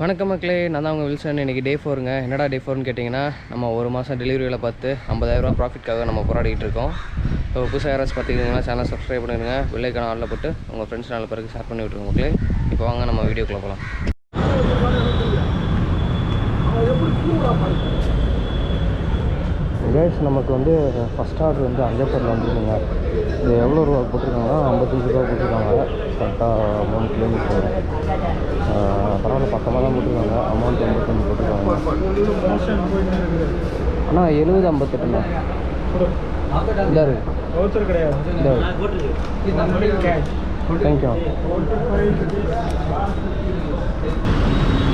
வணக்கம் மக்களே நான் தான் உங்கள் வில்சன். இன்றைக்கி டே ஃபோருங்க என்னடா டே ஃபோர்னு கேட்டிங்கன்னா நம்ம ஒரு மாதம் டெலிவரி வேலை பார்த்து ஐம்பதாயிரரூவா ப்ராஃபிட்காக நம்ம போராடிட்டு இருக்கோம். இப்போ புதுசாக யாராச்சும் பார்த்துக்கிங்கன்னா சேனல் சப்ஸ்கிரைப் பண்ணிடுங்க. விலைக்கான ஆளில் போட்டு உங்கள் ஃப்ரெண்ட்ஸ் நாலு பேருக்கு ஷேர் பண்ணி விட்ருங்க மக்களே. இப்போ வாங்க நம்ம வீடியோக்குள்ளே போகலாம் கேஸ் நமக்கு வந்து ஃபஸ்ட் ஆர்டர் வந்து அஞ்சப்பரில் வந்துருக்குங்க இது எவ்வளோ ரூபா போட்டிருக்காங்கன்னா ஐம்பத்தஞ்சு ரூபா போட்டிருக்காங்க. கரெக்டாக மூணு கிலோமீட்டர் பரவாயில்ல பக்கமாக தான் போட்டிருக்காங்க. அமௌண்ட் ஐம்பத்தஞ்சு போட்டிருக்காங்க. அண்ணா எழுபது ஐம்பத்தெட்டுண்ணா இதா இருக்கு கிடையாது தேங்க்யூ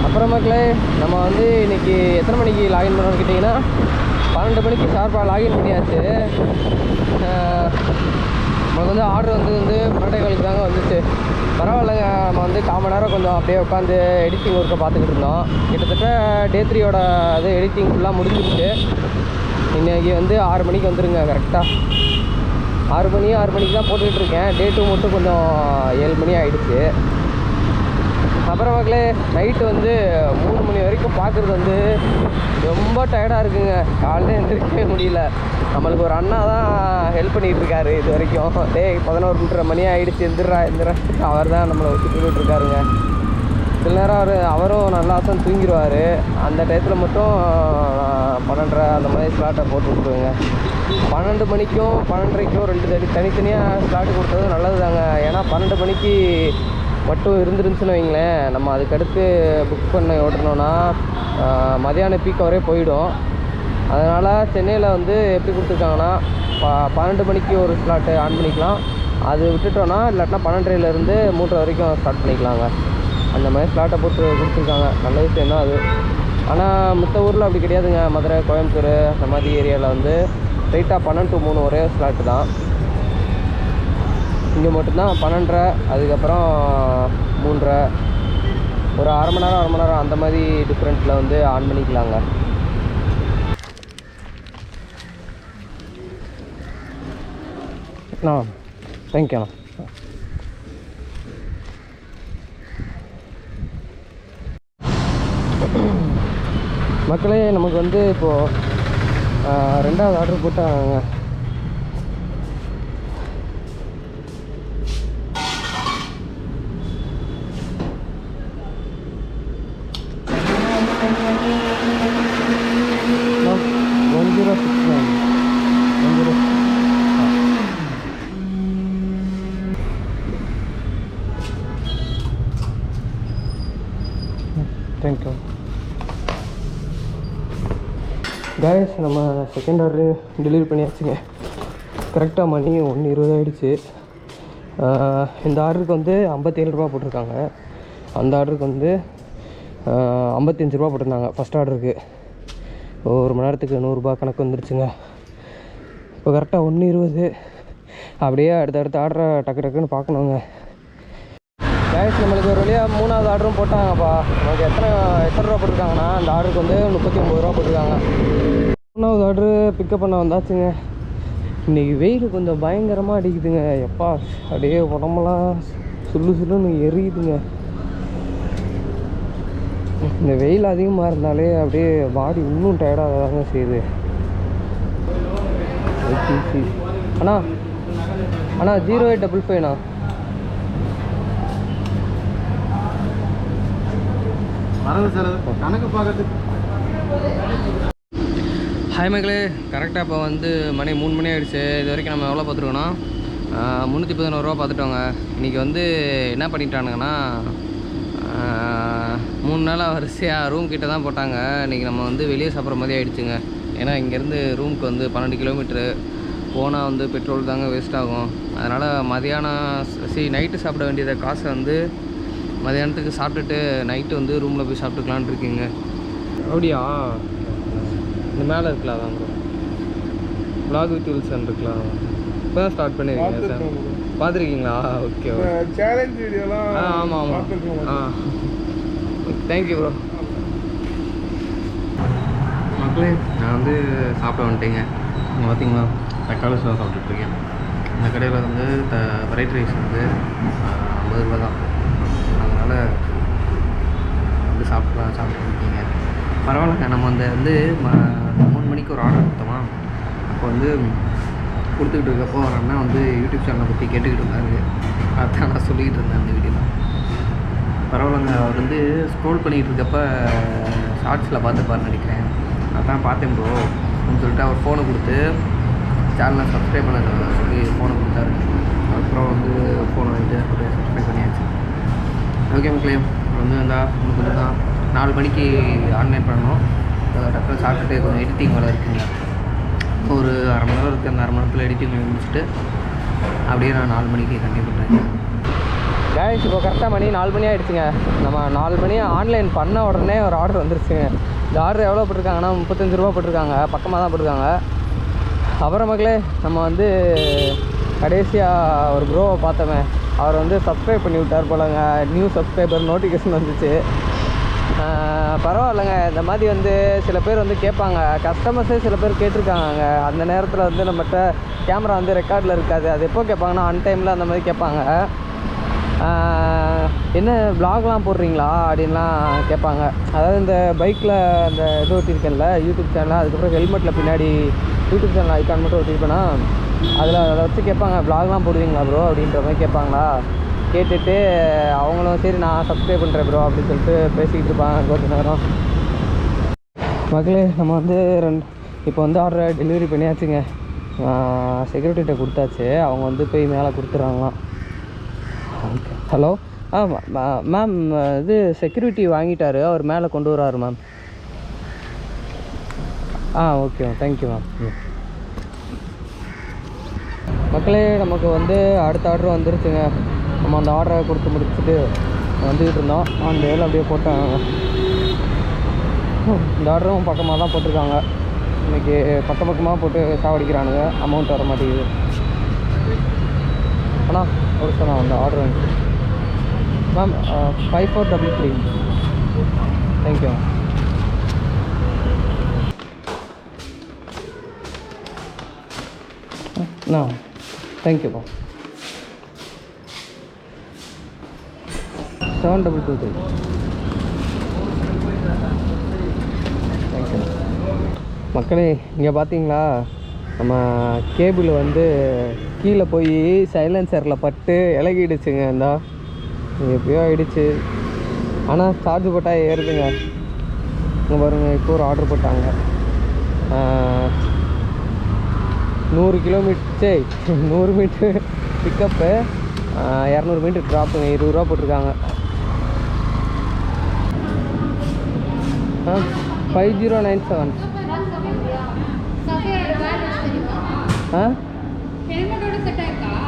அப்புறம் மக்களே நம்ம வந்து இன்றைக்கி எத்தனை மணிக்கு லாகின் பண்ணோம்னு கேட்டிங்கன்னா பன்னெண்டு மணிக்கு ஷார்ப்பாக லாகின் பண்ணியாச்சு. ஆஹ் நமக்கு வந்து ஆர்டர் வந்து வந்து பன்னெண்டே காலுக்கு தாங்க வந்துச்சு. பரவாயில்லைங்க நம்ம வந்து கால் மணி நேரம் கொஞ்சம் அப்படியே உட்காந்து எடிட்டிங் ஒர்க்கை பார்த்துக்கிட்டு இருந்தோம். கிட்டத்தட்ட டே த்ரீயோட இது எடிட்டிங் ஃபுல்லாக முடிஞ்சிருச்சு. இன்றைக்கி வந்து ஆறு மணிக்கு வந்துடுங்க கரெக்டாக ஆறு மணி ஆறு மணிக்கு தான் போட்டுக்கிட்டு இருக்கேன். டே டூ மட்டும் கொஞ்சம் ஏழு மணி ஆகிடுச்சு அப்புறம் மக்களே நைட்டு வந்து மூணு மணி வரைக்கும் பார்க்குறது வந்து ரொம்ப டயர்டாக இருக்குங்க. காலையில் எழுந்திரிக்கவே முடியல. நம்மளுக்கு ஒரு அண்ணா தான் ஹெல்ப் பண்ணிகிட்டு இருக்காரு இது வரைக்கும். டேய் பதினோரு மணி ஆகிடுச்சு எந்திரா எந்திரா. அவர் தான் நம்மளை விட்டுட்டு சில நேரம் அவர் அவரும் நல்லா தான் தூங்கிடுவார். அந்த டயத்தில் மட்டும் பன்னெண்டரை அந்த மாதிரி ஸ்லாட்டை போட்டு விட்ருவேங்க பன்னெண்டு மணிக்கும் பன்னெண்டரைக்கும் ரெண்டு தனி தனித்தனியாக ஸ்லாட்டு கொடுத்தது நல்லது தாங்க ஏன்னா பன்னெண்டு மணிக்கு மட்டும் இருந்துருந்துச்சுன்னு வைங்களேன். நம்ம அதுக்கடுத்து புக் பண்ண ஓட்டணும்னா மதியானம் மதியான பீக் அவரே போயிடும். அதனால் சென்னையில் வந்து எப்படி கொடுத்துருக்காங்கன்னா ப பன்னெண்டு மணிக்கு ஒரு ஸ்லாட்டு ஆன் பண்ணிக்கலாம். அது விட்டுட்டோன்னா இல்லாட்டினா பன்னெண்டரைலேருந்து மூன்றரை வரைக்கும் ஸ்டார்ட் பண்ணிக்கலாங்க. அந்த மாதிரி ஸ்லாட்டை போட்டு கொடுத்துருக்காங்க. நல்ல விஷயம் தான் அது. ஆனால் மற்ற ஊரில் அப்படி கிடையாதுங்க. மதுரை கோயம்புத்தூர் அந்த மாதிரி ஏரியாவில் வந்து ஸ்ட்ரைட்டாக பன்னெண்டு மூணு ஒரே ஸ்லாட்டு தான். இங்கே மட்டும்தான் பன்னெண்டரை அதுக்கப்புறம் மூன்றரை. ஒரு அரை மணி நேரம் அரை மணி நேரம் அந்த மாதிரி டிஃப்ரெண்ட்டில் வந்து ஆன் பண்ணிக்கலாங்க. அண்ணா தேங்க்யூண்ணா மக்களே நமக்கு வந்து இப்போது ரெண்டாவது ஆர்டர் போட்டாங்க one zero six nine one zero thank you guys நம்ம செகண்ட் ஆர்டரு டெலிவரி பண்ணியாச்சுங்க. கரெக்டாக மணி ஒன்று இருபது ஆயிடுச்சு இந்த ஆர்டருக்கு வந்து ஐம்பத்தேழு ரூபா போட்டிருக்காங்க. அந்த ஆர்டருக்கு வந்து ஐம்பத்தஞ்சு ரூபா போட்டிருந்தாங்க ஃபஸ்ட் ஆர்டருக்கு ஒரு மணி நேரத்துக்கு நூறுரூபா கணக்கு வந்துருச்சுங்க. இப்போ கரெக்டாக ஒன்று இருபது. அப்படியே அடுத்தடுத்த ஆர்டரை டக்கு டக்குன்னு பார்க்கணுங்க. கேஷ் நம்மளுக்கு ஒரு வழியாக மூணாவது ஆர்டரும் போட்டாங்கப்பா. நமக்கு எத்தனை எத்தனை ரூபா போட்டிருக்காங்கன்னா அந்த ஆர்டருக்கு வந்து முப்பத்தி ஒம்பது ரூபா போட்டிருக்காங்க. மூணாவது ஆர்டரு பிக்கப் பண்ண வந்தாச்சுங்க. இன்றைக்கி வெயில் கொஞ்சம் பயங்கரமாக அடிக்குதுங்க. எப்பா அப்படியே உடம்பெல்லாம் சுள்ளு சுள்ளுன்னு எரியுதுங்க. இந்த வெயில் அதிகமாக இருந்தாலே அப்படியே பாடி இன்னும் டயர்டாக தாங்க செய்யுது. அண்ணா அண்ணா ஜீரோ எயிட் டபுள் ஃபைவ்ண்ணா வரது கணக்கு பார்க்கறதுக்கு. ஹாய் மகளே. கரெக்டாக இப்போ வந்து மணி மூணு மணி ஆகிடுச்சு இது வரைக்கும் நம்ம எவ்வளோ பார்த்துருக்கோன்னா முந்நூற்றி பதினோருவா பார்த்துட்டோங்க. இன்றைக்கி வந்து என்ன பண்ணிட்டானுங்கன்னா மூணு நாளாக வரிசையாக ரூம் கிட்ட தான் போட்டாங்க. இன்றைக்கி நம்ம வந்து வெளியே சாப்பிட்ற மாதிரி ஆகிடுச்சுங்க ஏன்னா இங்கேருந்து ரூமுக்கு வந்து பன்னெண்டு கிலோமீட்ரு போனால் வந்து பெட்ரோல் தாங்க வேஸ்ட் ஆகும். அதனால் மதியானம் சரி நைட்டு சாப்பிட வேண்டியதை காசை வந்து மதியானத்துக்கு சாப்பிட்டுட்டு நைட்டு வந்து ரூமில் போய் சாப்பிட்டுக்கலான் இருக்கீங்க. அப்படியா? இந்த மேலே இருக்கலாம் அதான் ப்ரோ vlog வித் வில்சன் இருக்கலாம். இப்போ தான் ஸ்டார்ட் பண்ணியிருக்கீங்க சார் பார்த்துருக்கீங்களா? ஓகே ஓகே சேலஞ்ச் வீடியோலாம் ஆ ஆமாம் ஆமாம் ஆ. தேங்க்யூ ப்ரோ மக்களே நான் வந்து சாப்பிட வந்துட்டேங்க. இங்கே பார்த்தீங்களா தக்காளி சாதம் சாப்பிட்டுட்ருக்கேன் இந்த கடையில் வந்து த வெரைட்டி ரைஸ் வந்து ஐம்பது ரூபா தான். அதனால் வந்து சாப்பிட்லாம் சாப்பிட்ருக்கீங்க பரவாயில்லங்க. நம்ம அந்த வந்து மணிக்கு ஒரு ஆர்டர் கொடுத்தோமா? அப்போ வந்து கொடுத்துக்கிட்டு இருக்கப்போ ஒரு அண்ணா வந்து யூடியூப் சேனலை பற்றி கேட்டுக்கிட்டு இருந்தாரு. அதான் நான் சொல்லிக்கிட்டு இருந்தேன் அந்த வீடியோவில் பரவாயில்லங்க அவர் வந்து ஸ்க்ரோல் பண்ணிகிட்டு இருக்கப்ப ஷார்ட்ஸில் பார்த்துப்பாருன்னு நினைக்கிறேன். அதான் பார்த்தேன் ப்ரோ அப்படின்னு சொல்லிட்டு அவர் ஃபோனை கொடுத்து சேனலை சப்ஸ்கிரைப் பண்ண சொல்லி ஃபோனை கொடுத்தாரு. அதுக்கப்புறம் வந்து ஃபோனை வந்து அப்படியே சப்ஸ்கிரைப் பண்ணியாச்சு. ஓகே மக்களே வந்து இருந்தால் உங்களுக்கு கொஞ்சம் தான். நாலு மணிக்கு ஆன்லைன் பண்ணணும். டக்குனு சாப்பிட்டுட்டு கொஞ்சம் எடிட்டிங் வேலை இருக்குங்க. ஒரு அரை மணி நேரம் இருக்குது அந்த அரை மணி நேரத்தில் எடிட்டிங் முடிச்சுட்டு அப்படியே நான் நாலு மணிக்கு கண்டிப்பாக பண்ணுறேன் கேஸ் இப்போ கரெக்டாக மணி நாலு மணி ஆகிடுச்சுங்க நம்ம நாலு மணி ஆன்லைன் பண்ண உடனே ஒரு ஆர்டர் வந்துருச்சுங்க. இந்த ஆர்டர் எவ்வளோ போட்டிருக்காங்கன்னா முப்பத்தஞ்சு ரூபா போட்டிருக்காங்க. பக்கமாக தான் போட்டிருக்காங்க. அப்புறம் மக்களே நம்ம வந்து கடைசியாக ஒரு ப்ரோவை பார்த்தோமே. அவர் வந்து சப்ஸ்கிரைப் பண்ணி விட்டார் போலங்க. நியூ சப்ஸ்கிரைபர் நோட்டிஃபிகேஷன் வந்துச்சு. பரவாயில்லைங்க. இந்த மாதிரி வந்து சில பேர் வந்து கேட்பாங்க. கஸ்டமர்ஸே சில பேர் கேட்டிருக்காங்க. அந்த நேரத்தில் வந்து நம்மகிட்ட கேமரா வந்து ரெக்கார்டில் இருக்காது. அது எப்போ கேட்பாங்கன்னா அன் டைமில் அந்த மாதிரி கேட்பாங்க. என்ன ப்ளாக்லாம் போடுறீங்களா? அப்படின்லாம் கேட்பாங்க. அதாவது இந்த பைக்கில் அந்த இது ஒட்டியிருக்கேன்ல யூடியூப் சேனல் அதுக்கப்புறம் ஹெல்மெட்டில் பின்னாடி யூடியூப் சேனல் ஐக்கான் மட்டும் ஒட்டியிருப்பேன்னா அதில் அதை வச்சு கேட்பாங்க. ப்ளாக்லாம் போடுவீங்களா ப்ரோ அப்படின்ற மாதிரி கேட்பாங்களா? கேட்டுட்டு அவங்களும் சரி நான் சப்ஸ்கிரைப் பண்ணுறேன் ப்ரோ அப்படின்னு சொல்லிட்டு பேசிக்கிட்டு இருப்பாங்க கொஞ்ச நேரம் மக்களே நம்ம வந்து ரெண்டு இப்போ வந்து ஆர்டர் டெலிவரி பண்ணியாச்சுங்க. செக்யூரிட்டிகிட்ட கொடுத்தாச்சு. அவங்க வந்து போய் மேலே கொடுத்துட்றாங்களாம் ஹலோ ஆ மேம் இது செக்யூரிட்டி வாங்கிட்டாரு. அவர் மேலே கொண்டு வராரு ma'am ah okay ma'am thank you ma'am மக்களே நமக்கு வந்து அடுத்த ஆர்டர் வந்துருச்சுங்க. நம்ம அந்த ஆர்டரை கொடுத்து முடிச்சுட்டு வந்துக்கிட்டு இருந்தோம். அந்த வேலை அப்படியே போட்டேன் இந்த ஆர்டரும் பக்கமாக தான் போட்டிருக்காங்க. இன்றைக்கி பக்கம் பக்கமாக போட்டு சாவடிக்கிறானுங்க. அமௌண்ட் வர மாட்டேங்குது. அண்ணா ஒரு சொன்னா அந்த ஆர்டர் வந்து ma'am five four double three thank you அண்ணா தேங்க்யூப்பா seven double two three thank you மக்களே இங்கே பார்த்தீங்களா நம்ம கேபிள் வந்து கீழே போய் சைலன்சரில் பட்டு இலகிடுச்சுங்க இந்தா. எப்பயோ ஆயிடுச்சு. ஆனால் சார்ஜ் போட்டால் ஏறுதுங்க. இங்கே பாருங்க இப்போ ஒரு ஆர்டர் போட்டாங்க. நூறு கிலோமீட்டர் சே நூறு மீட்ரு பிக்கப்பு இரநூறு மீட்டர் ட்ராப்புங்க இருபது ரூபா போட்டிருக்காங்க ஆ ஃபைவ் ஜீரோ நைன் செவன் ஆ?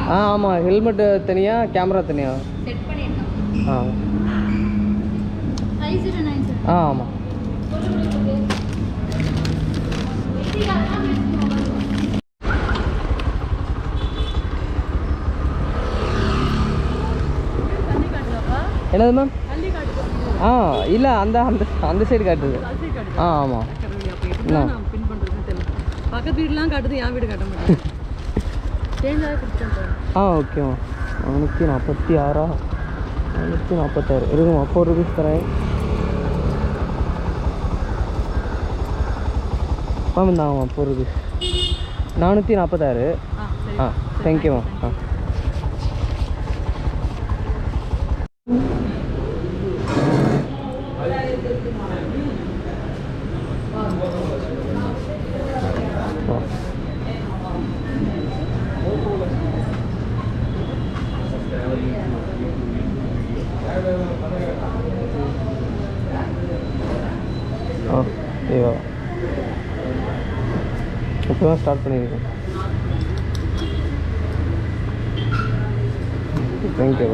ஆ ஆமாம் ஹெல்மெட்டு தனியாக கேமரா தனியாக ஆ. ஆ ஆமாம் என்னது மேம் ஆ இல்லை அந்த அந்த அந்த சைடு காட்டுது. ஆ ஆமாம் பக்கத்து வீடுலாம் காட்டுது என் வீடு காட்ட மாட்டேன். ஆ ஓகேம்மா நானூற்றி நாற்பத்தி ஆறா? நானூற்றி நாற்பத்தாறு இருக்குமா ஃபோர் ருபீஸ் தரேன். மேம் இந்தாங்கம்மா ஃபோர் ருபீஸ் நானூற்றி நாற்பத்தாறு ஆ தேங்க்யூ மேம் ஆ. இப்போ தான் ஸ்டார்ட் பண்ணியிருக்கேன் தேங்க்யூ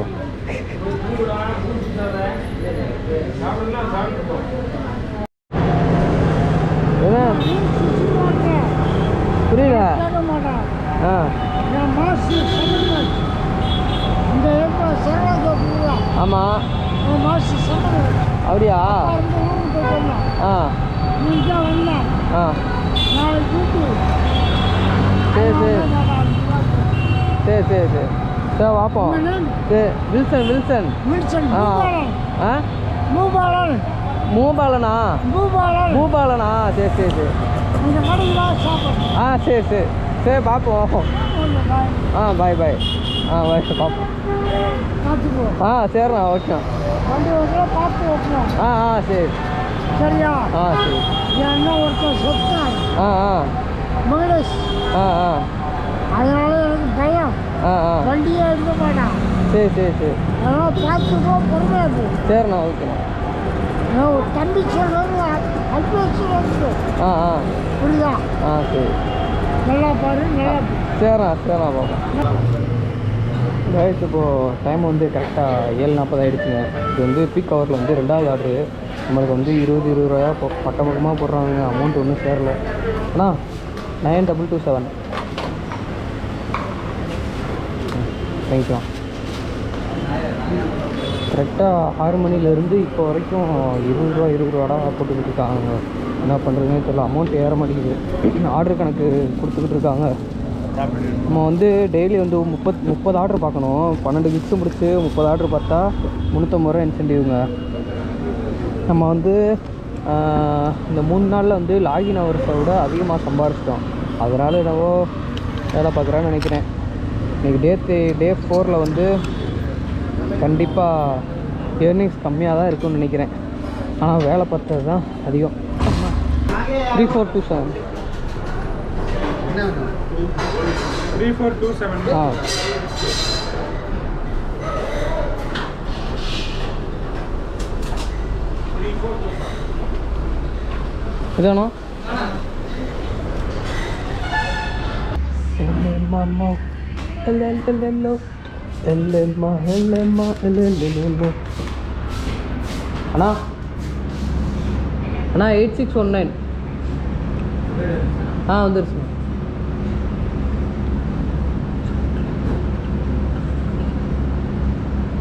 என்ன? புரியல. ஆ. ஆமாம் அப்படியா? ஆ. ஆ. சரி சரி சரி சரி சரி சரி பார்ப்போம் சரி வில்சன் வில்சன். ஆ. ஆ? மூபாலனா பூபாலனா சரி சரி சரி ஆ சரி சரி சரி பார்ப்போம் ஆ பாய் பாய். ஆ பாய் பார்ப்போம் ஆ சரிண்ணா ஓகே. ஆ ஆ சரி. சரியா? ஆ சரி. என் அண்ணன் ஒருத்தன் சொத்தான் ஆ ஆ. மகேஷ் ஆ ஆ. அதனால எனக்கு பயம். ஆ ஆ. வண்டியே எடுக்க மாட்டான். சரி சரி சரி. அதனால் பார்த்துக்கோ பொறுமையாக போ சரிண்ணா ஓகேண்ணா. நான் ஒரு தம்பி சொல்கிறது வந்து ஆ ஆ. புரியுதா? ஆ சரி. நல்லா பாரு நல்லா. சரிண்ணா சரிண்ணா பார்ப்போம் கைஸ் இப்போது டைம் வந்து கரெக்டாக ஏழு நாற்பது ஆகிடுச்சுங்க இது வந்து பீக் ஹவரில் வந்து ரெண்டாவது ஆர்டரு நம்மளுக்கு வந்து இருபது இருபது ரூபாயா இப்போ பக்கம் பக்கமாக போடுறாங்க அமௌண்ட் ஒன்றும் சேரல. அண்ணா nine double two seven thank you கரெக்டாக ஆறு மணிலேருந்து இப்போ வரைக்கும் இருபது ரூபா இருபது ரூபாடா போட்டுக்கிட்டு இருக்காங்க. என்ன பண்ணுறதுனே தெரியல. அமௌண்ட் ஏற மாட்டேங்குது. ஆர்டர் கணக்கு கொடுத்துக்கிட்டு இருக்காங்க. நம்ம வந்து டெய்லி வந்து முப்பத் முப்பது ஆர்டர் பார்க்கணும். பன்னெண்டு மிக்ஸு முடிச்சு முப்பது ஆர்டர் பார்த்தா முந்நூற்றம்பது ரூபா இன்சென்டிவ்ங்க நம்ம வந்து இந்த மூணு நாளில் வந்து லாகின் ஹவர்ஸை விட அதிகமாக சம்பாரிச்சிட்டோம். அதனால் என்னவோ வேலை பார்க்குறேன்னு நினைக்கிறேன். இன்றைக்கி டே த்ரீ டே ஃபோரில் வந்து கண்டிப்பாக ஏர்னிங்ஸ் கம்மியாக தான் இருக்கும்னு நினைக்கிறேன். ஆனால் வேலை பார்த்தது தான் அதிகம். Three four two seven three four two seven ஆ. இதானோ அண்ணா அண்ணா எயிட் சிக்ஸ் ஒன் நைன் ஆ வந்துருச்சு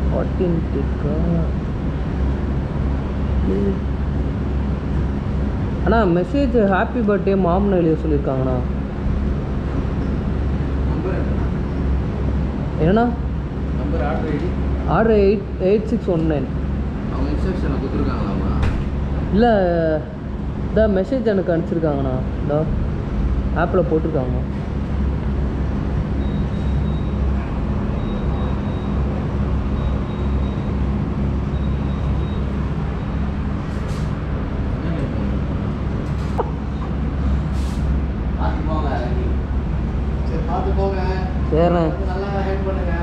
ஃபார்ட்டின் டிக்கா அண்ணா மெசேஜ் ஹாப்பி பர்த்டே மாம்னு எழுத சொல்லியிருக்காங்கண்ணா என்னண்ணா? Number order ID? Order eight eight six one nine இல்லை இந்த மெசேஜ் எனக்கு அனுப்பிச்சிருக்காங்கண்ணா. இந்த ஆப்பில் போட்டிருக்காங்க பார்த்து போங்க சரி பார்த்து போங்க சரிண்ணே நல்லா ஹெல்ப் பண்ணுங்க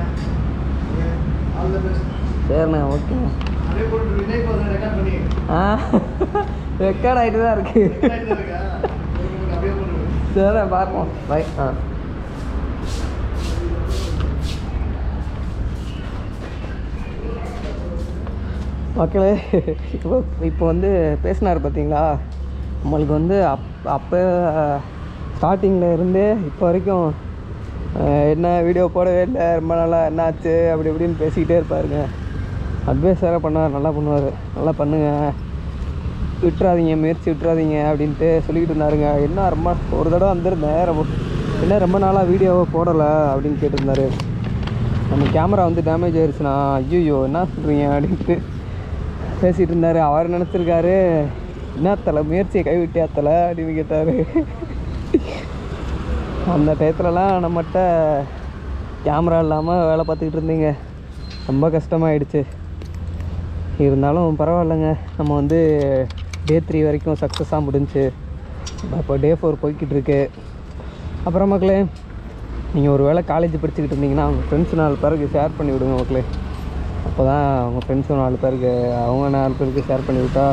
ஆல் தி பெஸ்ட் சரிண்ணே ஓகேண்ணே அதே போட்டு வினய் போதும் ரெக்கார்ட் பண்ணி ஆ ரெக்கார்ட் ஆகிட்டு தான் இருக்குது சரி பார்ப்போம். பை ஆ. மக்களே இப்போ இப்போ வந்து பேசினார் பார்த்தீங்களா? நம்மளுக்கு வந்து அப் அப்போ ஸ்டார்டிங்கில் இருந்தே இப்போ வரைக்கும் என்ன வீடியோ போடவே இல்லை ரொம்ப நல்லா என்னாச்சு அப்படி இப்படின்னு பேசிக்கிட்டே இருப்பாருங்க. அட்வைஸ் வேறு பண்ணார் நல்லா பண்ணுவார். நல்லா பண்ணுங்கள் விட்டுறாதீங்க முயற்சி விட்டுறாதீங்க அப்படின்ட்டு சொல்லிக்கிட்டு இருந்தாருங்க. என்ன ரொம்ப ஒரு தடவை வந்திருந்தேன். ரொம்ப என்ன ரொம்ப நாளாக வீடியோவை போடலை அப்படின்னு கேட்டிருந்தாரு. நம்ம கேமரா வந்து டேமேஜ் ஆயிடுச்சுண்ணா ஐயோ என்ன சொல்கிறீங்க அப்படின்ட்டு பேசிகிட்டு இருந்தார். அவர் நினச்சிருக்காரு? என்ன தலை முயற்சியை கைவிட்டியா தலை அப்படின்னு கேட்டார். அந்த டயத்துலலாம் நம்மகிட்ட கேமரா இல்லாமல் வேலை பார்த்துக்கிட்டு இருந்தீங்க. ரொம்ப கஷ்டமாயிடுச்சு. இருந்தாலும் பரவாயில்லைங்க. நம்ம வந்து டே த்ரீ வரைக்கும் சக்ஸஸாக முடிஞ்சுச்சு இப்போ டே ஃபோர் போய்கிட்டு இருக்கு. அப்புறம் மக்களே நீங்கள் ஒரு வேளை காலேஜ் படிச்சுக்கிட்டு இருந்தீங்கன்னா உங்கள் ஃப்ரெண்ட்ஸ் நாலு பேருக்கு ஷேர் பண்ணி விடுங்க மக்களே. அப்போ தான் உங்கள் ஃப்ரெண்ட்ஸும் நாலு பேருக்கு அவங்க நாலு பேருக்கு ஷேர் பண்ணி விட்டா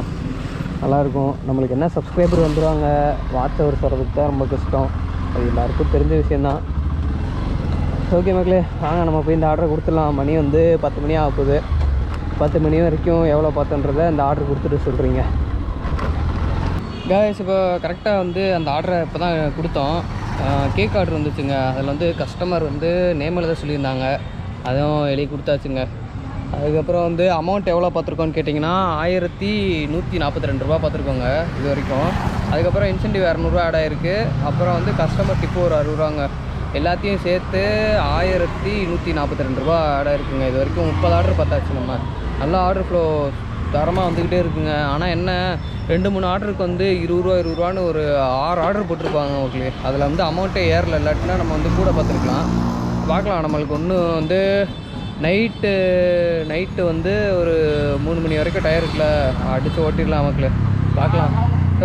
நல்லாயிருக்கும். நம்மளுக்கு என்ன சப்ஸ்கிரைபர் வந்துடுவாங்க வாட்ச்சவர் சொல்கிறதுக்கு தான் ரொம்ப கஷ்டம். அது எல்லாருக்கும் தெரிஞ்ச விஷயந்தான் ஓகே மக்களே வாங்க நம்ம போய் இந்த ஆர்டரை கொடுத்துடலாம். மணி வந்து பத்து மணி ஆக போகுது. பத்து மணி வரைக்கும் எவ்வளோ பார்த்தன்றதை இந்த ஆர்டர் கொடுத்துட்டு சொல்கிறீங்க கேஸ் இப்போ கரெக்டாக வந்து அந்த ஆர்டரை இப்போ தான் கொடுத்தோம். கேக் ஆர்டர் வந்துச்சுங்க. அதில் வந்து கஸ்டமர் வந்து நேம் எழுத சொல்லியிருந்தாங்க. அதுவும் எழுதி கொடுத்தாச்சுங்க. அதுக்கப்புறம் வந்து அமௌண்ட் எவ்வளோ பார்த்துருக்கோன்னு கேட்டிங்கன்னா ஆயிரத்தி நூற்றி நாற்பத்தி ரெண்டு ரூபா பார்த்துருக்கோங்க இது வரைக்கும். அதுக்கப்புறம் இன்சென்டிவ் இரநூறுவா ஆட் ஆகிருக்கு அப்புறம் வந்து கஸ்டமர் டிப்பு ஒரு அறுபது ரூபாங்க. எல்லாத்தையும் சேர்த்து ஆயிரத்தி நூற்றி நாற்பத்தி ரெண்டு ரூபா ஆட் ஆகிருக்குங்க இது வரைக்கும் முப்பது ஆர்டர் பார்த்தாச்சு நம்ம. நல்ல ஆர்டர் ஃப்ளோ தரமாக வந்துக்கிட்டே இருக்குங்க. ஆனால் என்ன ரெண்டு மூணு ஆர்டருக்கு வந்து இருபது ரூபா இருபது ரூபான்னு ஒரு ஆறு ஆர்டர் போட்டிருப்பாங்க ஓகே அதில் வந்து அமௌண்ட்டே ஏறல. இல்லாட்டினா நம்ம வந்து கூட பார்த்துருக்கலாம். பார்க்கலாம். நம்மளுக்கு ஒன்று வந்து நைட்டு நைட்டு வந்து ஒரு மூணு மணி வரைக்கும் டயர் இருக்குல்ல. அடித்து ஓட்டிடலாம் மக்களே பார்க்கலாம்.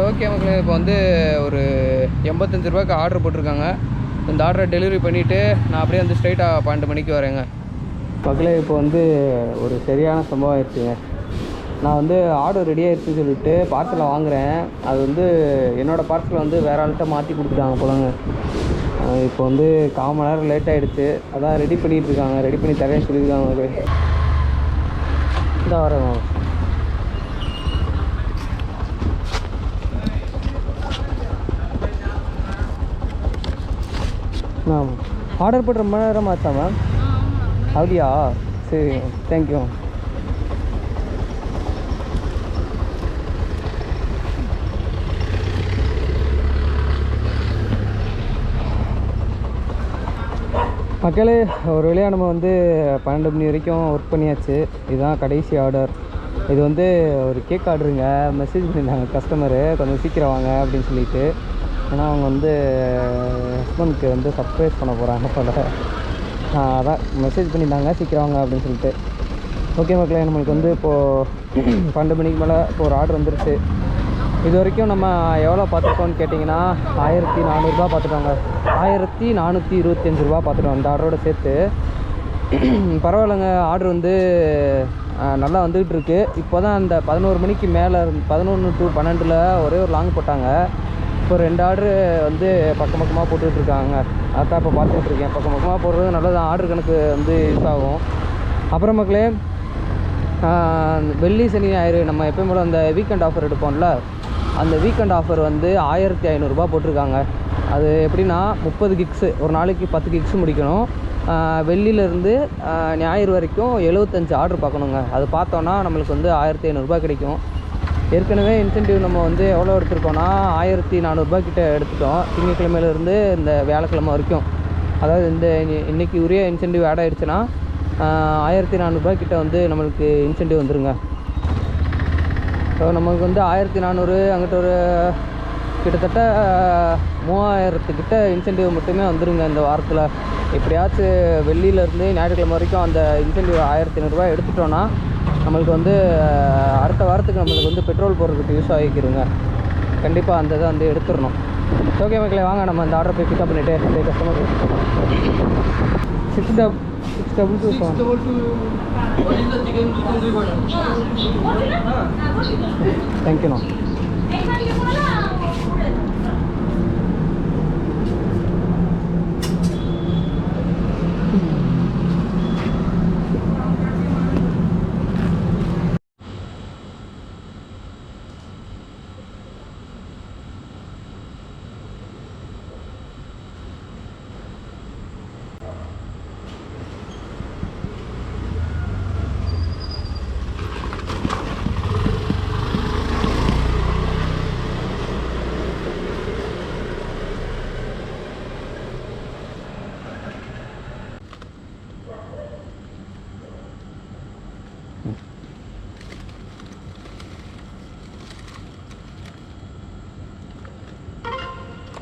ஓகே மக்களே இப்போ வந்து ஒரு எண்பத்தஞ்சு ரூபாய்க்கு ஆர்டர் போட்டிருக்காங்க. இந்த ஆர்டரை டெலிவரி பண்ணிவிட்டு நான் அப்படியே வந்து ஸ்ட்ரைட்டாக பன்னெண்டு மணிக்கு வரேங்க. மக்களே இப்போ வந்து ஒரு சரியான சம்பவம் ஆயிடுச்சுங்க. நான் வந்து ஆர்டர் ரெடி ஆயிடுச்சுன்னு சொல்லிட்டு பார்சலை வாங்குறேன். அது வந்து என்னோடய பார்சலை வந்து வேற ஆள்கிட்ட மாற்றி கொடுத்துட்டாங்க போலங்க. இப்போ வந்து கால் மணி நேரம் லேட் ஆகிடுச்சு அதான் ரெடி பண்ணிட்டு இருக்காங்க ரெடி பண்ணி தரேன்னு சொல்லியிருக்காங்க மக்களே இந்த வரேன் மாமா. மேம் ஆர்டர் போட்டு ரொம்ப நேரம் ஆச்சா மேம் அப்படியா? சரி தேங்க்யூ மக்களே ஒரு வழியாக நம்ம வந்து பன்னெண்டு மணி வரைக்கும் ஒர்க் பண்ணியாச்சு. இதுதான் கடைசி ஆர்டர் இது வந்து ஒரு கேக் ஆர்டருங்க மெசேஜ் பண்ணியிருந்தாங்க கஸ்டமரு கொஞ்சம் சீக்கிரம் வாங்க அப்படின்னு சொல்லிட்டு. ஏன்னா அவங்க வந்து ஹஸ்பண்ட்க்கு வந்து சர்ப்ரைஸ் பண்ண போகிறாங்க போல். அதான். மெசேஜ் பண்ணியிருந்தாங்க சீக்கிரம் வாங்க அப்படின்னு சொல்லிட்டு. ஓகே மக்களே நம்மளுக்கு வந்து இப்போது பன்னெண்டு மணிக்கு மேலே இப்போ ஒரு ஆர்டர் வந்துருச்சு. இது வரைக்கும் நம்ம எவ்வளோ பார்த்துருக்கோம்னு கேட்டிங்கன்னா ஆயிரத்தி நானூறுரூபா பார்த்துட்டோங்க ஆயிரத்தி நானூற்றி இருபத்தஞ்சு ரூபா பார்த்துட்டோம் இந்த ஆர்டரோட சேர்த்து. பரவாயில்லைங்க ஆர்டர் வந்து நல்லா வந்துக்கிட்டு இருக்கு. இப்போ தான் அந்த பதினோரு மணிக்கு மேலே பதினொன்று டு பன்னெண்டில் ஒரே ஒரு லாங் போட்டாங்க. இப்போ ரெண்டு ஆர்டரு வந்து பக்கம் பக்கமாக போட்டுக்கிட்டு இருக்காங்க. அதான் இப்போ பார்த்துட்டு இருக்கேன். பக்கம் பக்கமாக போடுறது நல்லதான் ஆர்டர் கணக்கு வந்து யூஸ் ஆகும் அப்புறம் மக்களே வெள்ளி சனி ஞாயிறு நம்ம எப்பயும் போல் அந்த வீக்கெண்ட் ஆஃபர் எடுப்போம்ல? அந்த வீக்கெண்ட் ஆஃபர் வந்து ஆயிரத்தி ஐநூறுரூபா போட்டிருக்காங்க. அது எப்படின்னா முப்பது கிக்ஸு ஒரு நாளைக்கு பத்து கிக்ஸ் முடிக்கணும். வெள்ளிலேருந்து வெள்ளியிலேருந்து ஞாயிறு வரைக்கும் எழுபத்தஞ்சு ஆர்டர் பார்க்கணுங்க. அது பார்த்தோன்னா நம்மளுக்கு வந்து ஆயிரத்தி ஐநூறுரூபா கிடைக்கும். ஏற்கனவே இன்சென்டிவ் நம்ம வந்து எவ்வளோ எடுத்திருக்கோன்னா ஆயிரத்தி நானூறுரூபா கிட்டே எடுத்துட்டோம். திங்கக்கிழமையிலேருந்து இந்த வியாழக்கிழமை வரைக்கும். அதாவது இந்த இன்றைக்கி இன்னைக்கு உரிய இன்சென்டிவ் ஆட் ஆயிடுச்சுன்னா ஆயிரத்தி நானூறுரூபா கிட்டே வந்து நம்மளுக்கு இன்சென்டிவ் வந்துருங்க. ஸோ நமக்கு வந்து ஆயிரத்தி நானூறு அங்கிட்ட ஒரு கிட்டத்தட்ட மூவாயிரத்துக்கிட்ட இன்சென்டிவ் மட்டுமே வந்துருங்க இந்த வாரத்தில். எப்படியாச்சும் வெள்ளியிலேருந்து ஞாயிற்றுக்கிழமை வரைக்கும் அந்த இன்சென்டிவ் ஆயிரத்தி ஐநூறுரூவா எடுத்துட்டோன்னா நம்மளுக்கு வந்து அடுத்த வாரத்துக்கு நம்மளுக்கு வந்து பெட்ரோல் போடுறதுக்கு யூஸ் ஆகிக்கிறோங்க கண்டிப்பாக அந்த இதை வந்து எடுத்துடணும். ஓகே மக்களே வாங்க நம்ம அந்த ஆர்டர் போய் பிக்கப் பண்ணிவிட்டு அப்படியே customer six double six double two seven தேங்க்யூண்ணா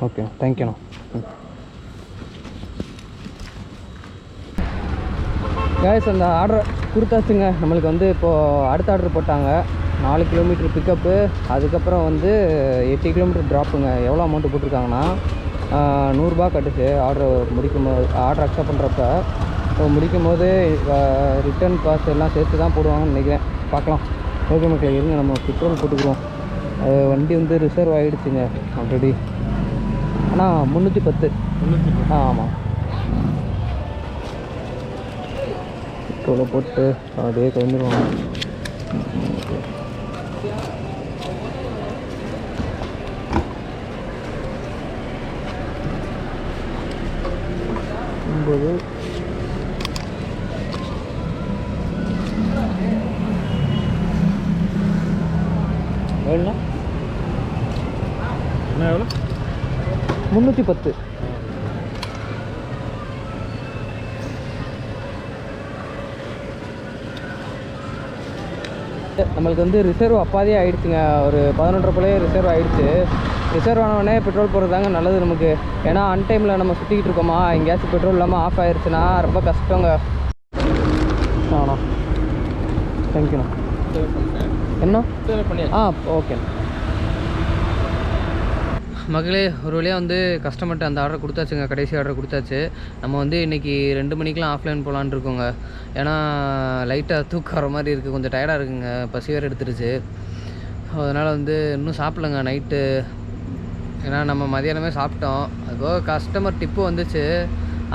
ஓகே தேங்க்யூண்ணா கேஸ் அந்த ஆர்டர் கொடுத்தாச்சுங்க. நம்மளுக்கு வந்து இப்போது அடுத்த ஆர்டர் போட்டாங்க. நாலு கிலோமீட்டர் பிக்கப்பு அதுக்கப்புறம் வந்து எட்டு கிலோமீட்டர் ட்ராப்புங்க எவ்வளோ அமௌண்ட்டு போட்டிருக்காங்கன்னா நூறுரூபா கட்டுச்சு. ஆர்டர் முடிக்கும் போது ஆர்டர் அக்செப்ட் பண்ணுறப்ப இப்போ முடிக்கும் போது ரிட்டர்ன் காசு எல்லாம் சேர்த்து தான் போடுவாங்கன்னு நினைக்கிறேன். பார்க்கலாம். ஓகே மக்கள் இருங்க நம்ம பெட்ரோல் போட்டுக்குவோம் வண்டி வந்து ரிசர்வ் ஆகிடுச்சுங்க ஆல்ரெடி ஆனால் முந்நூற்றி பத்து. ஆ ஆமாம் பெட்ரோலை போட்டு அப்படியே கிளம்பிடுவாங்க ஒம்பது எவ்வளோண்ணா என்ன எவ்வளோ முந்நூற்றி பத்து. நம்மளுக்கு வந்து ரிசர்வ் அப்பாதே ஆயிடுச்சுங்க. ஒரு பதினொன்றரை போலே ரிசர்வ் ஆயிடுச்சு. ரிசர்வ் ஆனவுடனே பெட்ரோல் போடுறதாங்க நல்லது நமக்கு. ஏன்னா அன்டைமில் நம்ம சுற்றிக்கிட்டு இருக்கோமா எங்கேயாச்சும் பெட்ரோல் இல்லாமல் ஆஃப் ஆயிடுச்சுன்னா ரொம்ப கஷ்டங்க. ஆண்ணா தேங்க்யூண்ணா என்ன? ஆ ஓகே மகளே ஒரு வழியாக வந்து கஸ்டமர்கிட்ட அந்த ஆர்டர் கொடுத்தாச்சுங்க கடைசி ஆர்டர் கொடுத்தாச்சு. நம்ம வந்து இன்றைக்கி ரெண்டு மணிக்கெலாம் ஆஃப்லைன் போகலான்னு இருக்கோங்க. ஏன்னா லைட்டாக தூக்கம் வர மாதிரி இருக்குது கொஞ்சம் டயர்டாக இருக்குங்க. பசி வேறு எடுத்துருச்சு. அதனால் வந்து இன்னும் சாப்பிடலங்க நைட்டு ஏன்னா நம்ம மதியானமே சாப்பிட்டோம். அதுபோக கஸ்டமர் டிப்பு வந்துச்சு.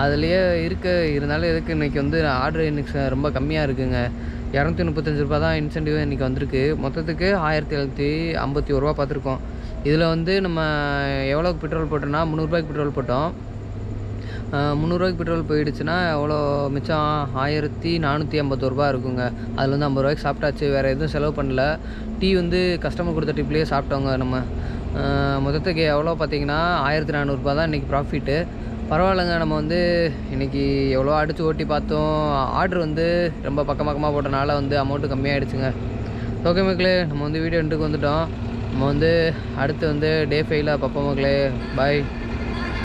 அதுலேயே இருக்க. இருந்தாலும் எதுக்கு இன்றைக்கி வந்து ஆர்டர் இன்னைக்கு ரொம்ப கம்மியாக இருக்குங்க. இரநூத்தி முப்பத்தஞ்சு ரூபா தான் இன்சென்டிவ் இன்றைக்கி வந்திருக்கு. மொத்தத்துக்கு ஆயிரத்தி எழுநூற்றி ஐம்பத்தி ஒரு ரூபா பார்த்துருக்கோம். இதில் வந்து நம்ம எவ்வளோக்கு பெட்ரோல் போட்டோம்னா முந்நூறுபாய்க்கு பெட்ரோல் போட்டோம். முந்நூறுரூவாய்க்கு பெட்ரோல் போயிடுச்சுன்னா எவ்வளோ மிச்சம்? ஆயிரத்தி நானூற்றி ஐம்பத்தோரு ரூபா இருக்குங்க. அதில் வந்து ஐம்பது ரூபாய்க்கு சாப்பிட்டாச்சு வேறு எதுவும் செலவு பண்ணல. டீ வந்து கஸ்டமர் கொடுத்த டிப்லேயே சாப்பிட்டோங்க நம்ம. மொத்தத்துக்கு எவ்வளோ பார்த்தீங்கன்னா ஆயிரத்தி நானூறுரூபா தான் இன்றைக்கி ப்ராஃபிட்டு பரவாயில்லைங்க நம்ம வந்து இன்றைக்கி எவ்வளோ அடித்து ஓட்டி பார்த்தோம். ஆர்டர் வந்து ரொம்ப பக்கம் பக்கமாக போட்டனால வந்து அமௌண்ட்டு கம்மியாகிடுச்சுங்க ஓகே மக்களே நம்ம வந்து வீடியோ எண்டுக்கு வந்துட்டோம். நம்ம வந்து அடுத்து வந்து டே ஃபைவ்ல பார்ப்போம் மக்களே பாய்.